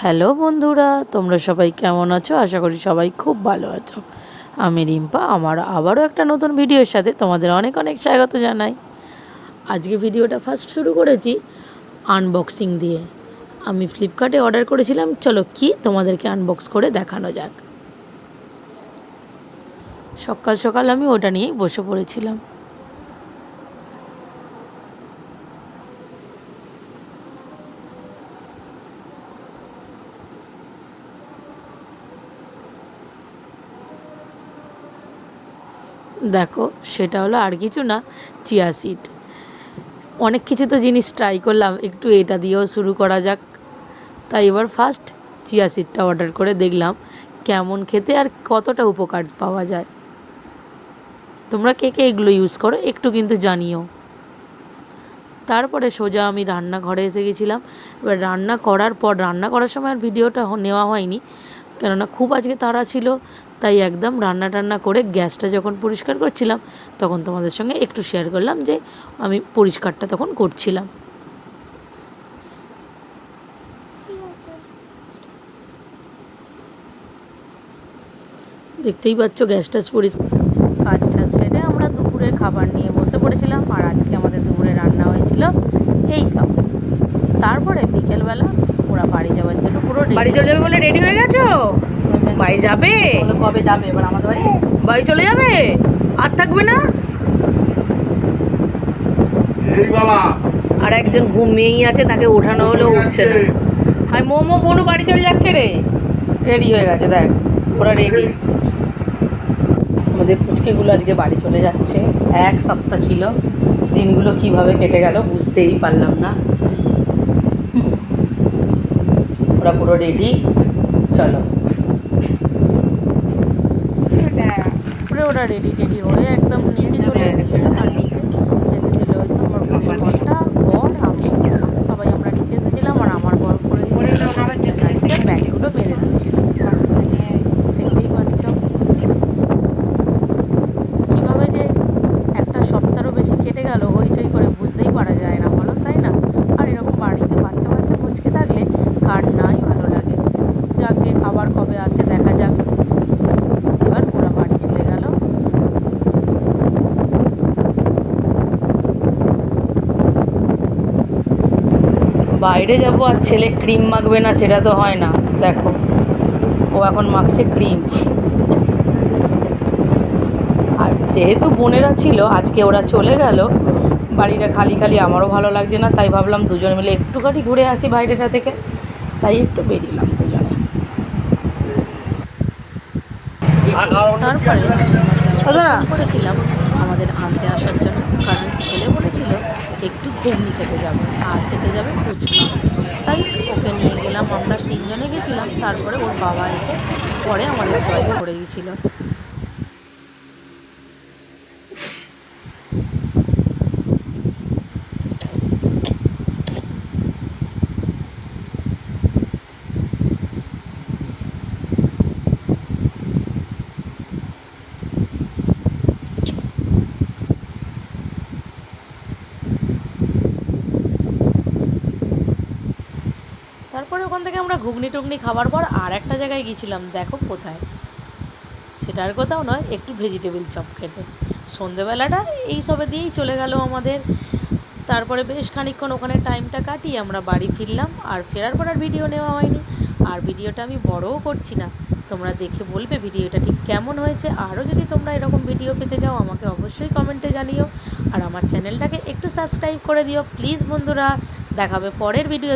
Hello বন্ধুরা, তোমরা সবাই কেমন আছো? আশা করি সবাই খুব ভালো আছো। আমি রিম্পা, আমার আবারও একটা নতুন ভিডিওর সাথে তোমাদের অনেক অনেক স্বাগত জানাই। আজকে ভিডিওটা ফার্স্ট শুরু করেছি আনবক্সিং দিয়ে। আমি ফ্লিপকার্টে অর্ডার করেছিলাম, চলো কি তোমাদেরকে আনবক্স করে দেখানো যাক। সকাল সকাল আমি ওটা নিয়েই বসে পড়েছিলাম। দেখো, সেটা হলো আর কিছু না, চিয়া সিড অনেক কিছু তো জিনিস ট্রাই করলাম, একটু এটা দিয়েও শুরু করা যাক। তাই এবার ফার্স্ট চিয়া সিডটা অর্ডার করে দেখলাম, কেমন খেতে আর কতটা উপকার পাওয়া যায়। তোমরা কে কে এগুলো ইউজ করো, একটু কিন্তু জানিও। তারপরে সোজা আমি রান্নাঘরে এসে গেছিলাম। এবার রান্না করার পর, রান্না করার সময় আর ভিডিওটা নেওয়া হয়নি। কেননা খুব আজকে তাড়া ছিল, তাই একদম রান্না টান্না করে গ্যাসটা যখন পরিষ্কার করছিলাম, তখন তোমাদের সঙ্গে একটু শেয়ার করলাম যে আমি পরিষ্কারটা তখন করছিলাম। দেখতেই পাচ্ছ গ্যাস ট্যাস পরিষ্কার। কাজটা সেরে আমরা দুপুরের খাবার নিয়ে বসে পড়েছিলাম, আর আজকে আমাদের দুপুরে রান্না হয়েছিল এই সব। তারপরে বিকেলবেলা ওরা বাড়ি জন্য পুরো বাড়ি চলে যাবে বলে রেডি হয়ে গেছো? বাড়ি যাবে? বলে কবে যাবে? এবার আমাদের বাড়ি। বাড়ি চলে যাবে? আর থাকবে না? আর একজন ঘুমিয়েই আছে তাকে ওঠানো হলেও উঠছে না। হাই মোমো বোনও বাড়ি চলে যাচ্ছে রে। রেডি হয়ে গেছে দেখ। ওরা রেডি। আমাদের পুচকেগুলো আজকে বাড়ি চলে যাচ্ছে। এক সপ্তাহ ছিল। দিনগুলো কীভাবে কেটে গেল বুঝতেই পারলাম না। ওরা পুরো রেডি চলো। পুরো ওটা রেডি টেডি হয়ে একদম নিচে চলে এসেছিল খালি এসেছিল ওই তো আমার বড় বরটা বর আমি সবাই আমরা নিচে এসেছিলাম আর আমার বর করে দিচ্ছিল গাড়িতে ব্যাগগুলো বেঁধে দিচ্ছিল দেখতেই পাচ্ছ কীভাবে যে একটা সপ্তাহরও বেশি কেটে গেল হইচই করে বুঝতেই পারা যায় না বলো তাই না আর এরকম বাড়িতে বাচ্চা বাচ্চা ফুচকে থাকলে কার নাই ভালো লাগে যাকে আবার কবে আসে দেখা যাক এবার ওরা বাড়ি চলে গেল বাইরে যাব আর ছেলে ক্রিম মাখবে না সেটা তো হয় না। দেখো ও এখন মাখছে ক্রিম আর যেহেতু বোনেরা ছিল আজকে ওরা চলে গেল বাড়িটা খালি খালি আমারও ভালো লাগছে না তাই ভাবলাম দুজন মিলে একটুখানি ঘুরে আসি বাইরেটা থেকে তাই একটু বেরিয়েলাম দুজনে। তারপরে দাদা করেছিলাম আমাদের আনতে আসার জন্য কারণ ছেলে বলেছিল একটু ঘুগনি খেতে যাব, আর খেতে যাবে ফুচকা তাই ওকে নিয়ে গেলাম, আমরা তিনজনে গেছিলাম, তারপরে ওর বাবা এসে পরে আমাদের জয় করে দিয়েছিল তারপরে ওখান থেকে আমরা ঘুগনি টুগনি খাবার পর আর একটা জায়গায় গিয়েছিলাম, দেখো কোথায়? সেটার কোথাও নয়, একটু ভেজিটেবিল চপ খেতে। সন্ধেবেলাটা এই সবে দিয়েই চলে গেল আমাদের। তারপরে বেশ খানিকক্ষণ ওখানে টাইমটা কাটিয়ে আমরা বাড়ি ফিরলাম, আর ফেরার পর আর ভিডিও নেওয়া হয়নি। আর ভিডিওটা আমি বড়ও করছি না। তোমরা দেখে বলবে ভিডিওটা ঠিক কেমন হয়েছে। আরও যদি তোমরা এরকম ভিডিও পেতে যাও আমাকে অবশ্যই কমেন্টে জানিও। আর আমার চ্যানেলটাকে একটু সাবস্ক্রাইব করে দিও। প্লিজ বন্ধুরা, দেখাবে পরের ভিডিও